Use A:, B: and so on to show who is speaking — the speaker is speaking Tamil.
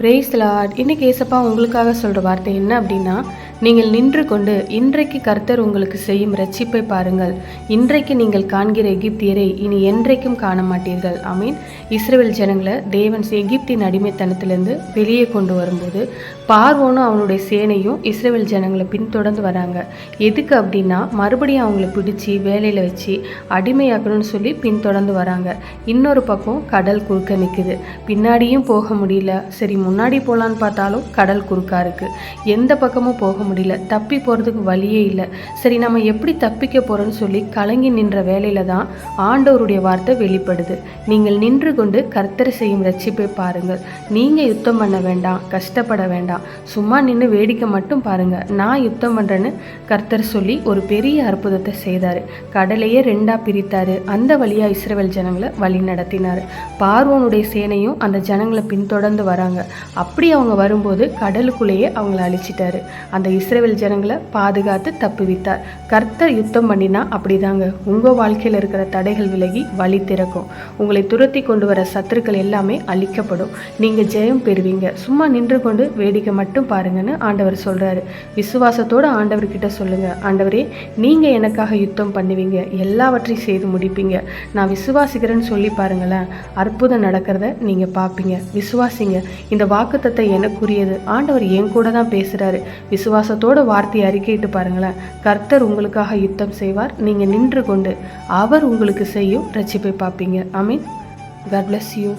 A: பிரேஸ் லார்ட் இன்னைக்கு ஏசப்பா உங்களுக்காக சொல்கிற வார்த்தை என்ன அப்படின்னா நீங்கள் நின்று கொண்டு இன்றைக்கு கர்த்தர் உங்களுக்கு செய்யும் ரட்சிப்பை பாருங்கள். இன்றைக்கு நீங்கள் காண்கிற எகிப்தியரை இனி என்றைக்கும் காண மாட்டீர்கள் மீன் இஸ்ரேல் ஜனங்களை தேவன் எகிப்தின் அடிமைத்தனத்திலிருந்து வெளியே கொண்டு வரும்போது பார்வோனும் அவனுடைய சேனையும் இஸ்ரேல் ஜனங்களை பின்தொடர்ந்து வராங்க. எதுக்கு அப்படின்னா மறுபடியும் அவங்கள பிடிச்சி வேலையில் வச்சு அடிமையாக்கணும்னு சொல்லி பின்தொடர்ந்து வராங்க. இன்னொரு பக்கம் கடல் குறுக்க நிற்குது பின்னாடியும் போக முடியல. சரி முன்னாடி போகலான்னு பார்த்தாலும் கடல் குறுக்கா இருக்குது எந்த பக்கமும் போக முடியல. தப்பி போகிறதுக்கு வழியே இல்லை. சரி நம்ம எப்படி தப்பிக்க போகிறோன்னு சொல்லி கலங்கி நின்ற வேலையில தான் ஆண்டவருடைய வார்த்தை வெளிப்படுது. நீங்கள் நின்று கொண்டு கர்த்தர் செய்யும் ரட்சிப்பை பாருங்கள். நீங்கள் யுத்தம் பண்ண வேண்டாம் கஷ்டப்பட வேண்டாம். சும்மா நின்று வேடிக்கை மட்டும் பாருங்க. நான் யுத்தம் பண்ணுறேன்னு கர்த்தர் சொல்லி ஒரு பெரிய அற்புதத்தை செய்தார். கடலையே ரெண்டாக பிரித்தாரு. அந்த வழியாக இஸ்ரவேல் ஜனங்களை வழி நடத்தினார். பார்வோனுடைய சேனையும் அந்த ஜனங்களை பின்தொடர்ந்து வராங்க. அப்படி அவங்க வரும்போது கடலுக்குள்ளேயே அவங்கள அழிச்சிட்டாரு. அந்த இஸ்ரவேல் ஜனங்களை பாதுகாத்து தப்புவித்தார். கர்த்தர் யுத்தம் பண்ணினா அப்படிதாங்க. உங்கள் வாழ்க்கையில் இருக்கிற தடைகள் விலகி வழி திறக்கும். உங்களை துரத்தி கொண்டு வர சத்துருக்கள் எல்லாமே அழிக்கப்படும். நீங்கள் ஜெயம் பெறுவீங்க. சும்மா நின்று கொண்டு வேடிக்கை மட்டும் பாருங்கன்னு ஆண்டவர் சொல்கிறாரு விசுவாசத்தோட ஆண்டவர்கிட்ட சொல்லுங்க. ஆண்டவரே நீங்கள் எனக்காக யுத்தம் பண்ணுவீங்க. எல்லாவற்றையும் செய்து முடிப்பீங்க. நான் விசுவாசிக்கிறேன்னு சொல்லி பாருங்களேன். அற்புதம் நடக்கிறத நீங்கள் பார்ப்பீங்க விசுவாசிங்க. இந்த வாக்குத்தத்தை எனக்குரியது. ஆண்டவர் என் கூட தான் பேசுகிறாரு விசுவாசத்தோட வார்த்தையை அறிக்கையிட்டு பாருங்களேன். கர்த்தர் உங்களுக்காக யுத்தம் செய்வார். நீங்கள் நின்று கொண்டு அவர் உங்களுக்கு செய்யும் ரட்சிப்பை பார்ப்பீங்க. I mean God bless you